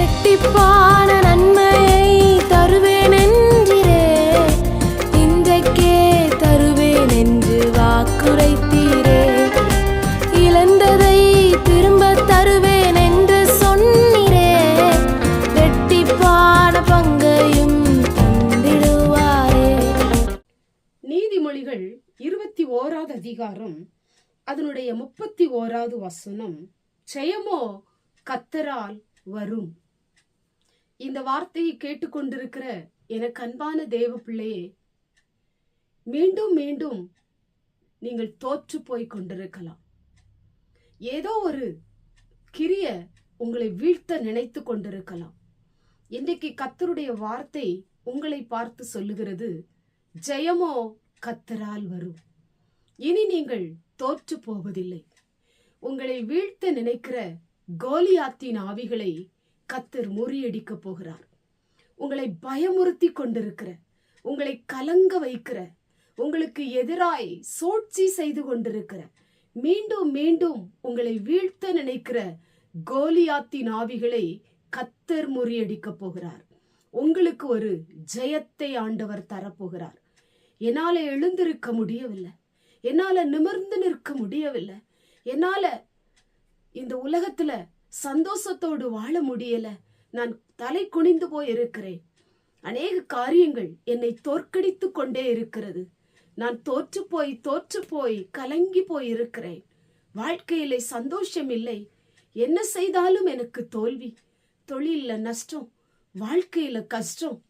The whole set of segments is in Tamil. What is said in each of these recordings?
ரெட்டிப்பான நன்மையை தருவேன் என்றிரே இன்றைக்கே தருவேன் என்று வாக்குரைத்தீரே. இழந்ததை திரும்ப தருவேன் என்று சொன்னீரே. ரெட்டிப்பான பங்கையும் தந்திடுவாரே. நீதிமொழிகள் இருபத்தி ஓராவது அதிகாரம் அதனுடைய முப்பத்தி ஓராவது வசனம் ஜெயமோ கத்தரால் வரும். இந்த வார்த்தையை கேட்டுக்கொண்டிருக்கிற எனக்கு அன்பான தேவ பிள்ளையே மீண்டும் மீண்டும் நீங்கள் தோற்று போய் கொண்டிருக்கலாம். ஏதோ ஒரு கிரிய உங்களை வீழ்த்த நினைத்து கொண்டிருக்கலாம். இன்றைக்கு கத்தருடைய வார்த்தை உங்களை பார்த்து சொல்லுகிறது ஜெயமோ கத்தரால் வரும். இனி நீங்கள் தோற்று போவதில்லை. உங்களை வீழ்த்த நினைக்கிற கோலியாத்தின் ஆவிகளை கத்தர் முறியடிக்க போகிறார். உங்களை பயமுறுத்தி கொண்டிருக்கிற உங்களை கலங்க வைக்கிற உங்களுக்கு எதிராய் சூழ்ச்சி செய்து கொண்டிருக்கிற மீண்டும் மீண்டும் உங்களை வீழ்த்த நினைக்கிற கோலியாத்தின் ஆவிகளை கத்தர் முறியடிக்க போகிறார். உங்களுக்கு ஒரு ஜெயத்தை ஆண்டவர் தரப்போகிறார். என்னால எழுந்திருக்க முடியவில்லை. என்னால நிமிர்ந்து நிற்க முடியவில்லை. என்னால இந்த உலகத்துல சந்தோஷத்தோடு வாழ முடியல. நான் தலை குனிந்து போய் இருக்கிறேன் அநேக காரியங்கள் என்னை தோற்கடித்து கொண்டே இருக்கிறது. நான் தோற்று போய் தோற்று போய் கலங்கி போய் இருக்கிறேன் வாழ்க்கையிலே சந்தோஷம் இல்லை. என்ன செய்தாலும் எனக்கு தோல்வி. தொழில நஷ்டம் வாழ்க்கையில கஷ்டம்.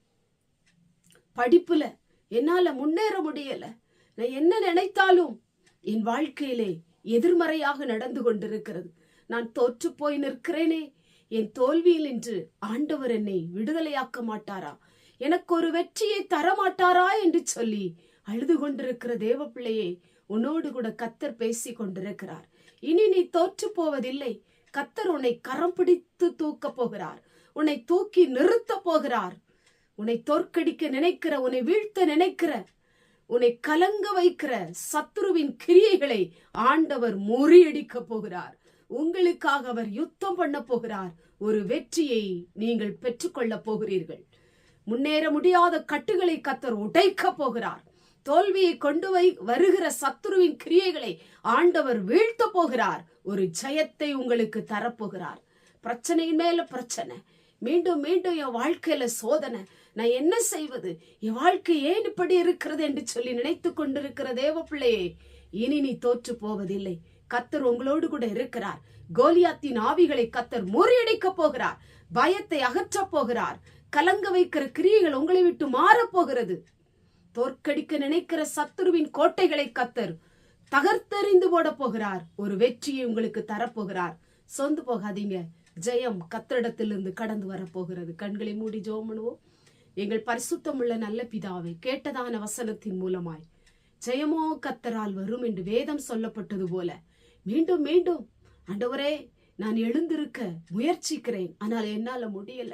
படிப்புல என்னால முன்னேற முடியல. நான் என்ன நினைத்தாலும் என் வாழ்க்கையிலே எதிர்மறையாக நடந்து கொண்டிருக்கிறது. நான் தோற்று போய் நிற்கிறேனே. என் தோல்வியில் இன்று ஆண்டவர் என்னை விடுதலையாக்க மாட்டாரா? எனக்கு ஒரு வெற்றியை தர மாட்டாரா என்று சொல்லி அழுது கொண்டிருக்கிற தேவ பிள்ளையே உன்னோடு கூட கத்தர் பேசி கொண்டிருக்கிறார். இனி நீ தோற்று போவதில்லை. கத்தர் உன்னை கரம் பிடித்து தூக்க போகிறார். உன்னை தூக்கி நிறுத்த போகிறார். உன்னை தோற்கடிக்க நினைக்கிற உன்னை வீழ்த்த நினைக்கிற உன்னை கலங்க வைக்கிற சத்துருவின் கிரியைகளை ஆண்டவர் முறியடிக்க போகிறார். உங்களுக்காக அவர் யுத்தம் பண்ண போகிறார். ஒரு வெற்றியை நீங்கள் பெற்றுக்கொள்ளப் போகிறீர்கள். முன்னேற முடியாத கட்டுகளை கத்தர் உடைக்க போகிறார். தோல்வியை கொண்டு வை வருகிற சத்துருவின் கிரியைகளை ஆண்டவர் வீழ்த்த போகிறார். ஒரு ஜெயத்தை உங்களுக்கு தரப்போகிறார். பிரச்சனையின் மேல பிரச்சனை. மீண்டும் மீண்டும் என் வாழ்க்கையில சோதனை. நான் என்ன செய்வது? என் வாழ்க்கை ஏன் இப்படி இருக்கிறது என்று சொல்லி நினைத்து கொண்டிருக்கிற தேவ பிள்ளையே இனி நீ தோற்று போவதில்லை. கத்தர் உங்களோடு கூட இருக்கிறார். கோலியாத்தின் ஆவிகளை கத்தர் முறியடிக்க போகிறார். பயத்தை அகற்றப் போகிறார். கலங்க வைக்கிற கிரியைகள் உங்களை விட்டு மாறப் போகிறது. தோற்கடிக்க நினைக்கிற சத்துருவின் கோட்டைகளை கத்தர் தகர்த்தெறிந்து போட போகிறார். ஒரு வெற்றியை உங்களுக்கு தரப்போகிறார் சொந்து போகாதீங்க. ஜெயம் கத்தரிடத்திலிருந்து கடந்து வரப்போகிறது கண்களை மூடி ஜோமனுவோம் எங்கள் பரிசுத்தமுள்ள நல்ல பிதாவை கேட்டதான வசனத்தின் மூலமாய் ஜெயமோ கத்தரால் வரும் என்று வேதம் சொல்லப்பட்டது போல மீண்டும் மீண்டும். ஆண்டவரே நான் எழுந்திருக்க முயற்சிக்கிறேன். ஆனால் என்னால முடியல.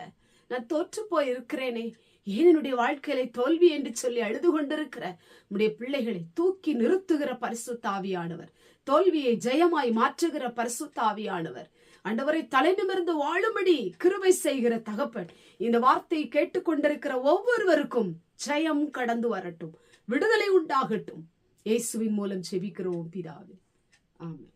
நான் தோற்று போய் இருக்கிறேனே ஏன் என்னுடைய வாழ்க்கையில தோல்வி என்று சொல்லி அழுது கொண்டிருக்கிற? உடைய பிள்ளைகளை தூக்கி நிறுத்துகிற பரிசுத்தாவியானவர். தோல்வியை ஜெயமாய் மாற்றுகிற பரிசுத்தாவியானவர். அண்டவரை தலை நிமிர்ந்து வாழும்படி கிருபை செய்கிற தகப்பன். இந்த வார்த்தையை கேட்டுக்கொண்டிருக்கிற ஒவ்வொருவருக்கும் ஜெயம் கடந்து வரட்டும். விடுதலை உண்டாகட்டும். இயேசுவின் மூலம் செபிக்கிறோம் பிதாவே. ஆமென்.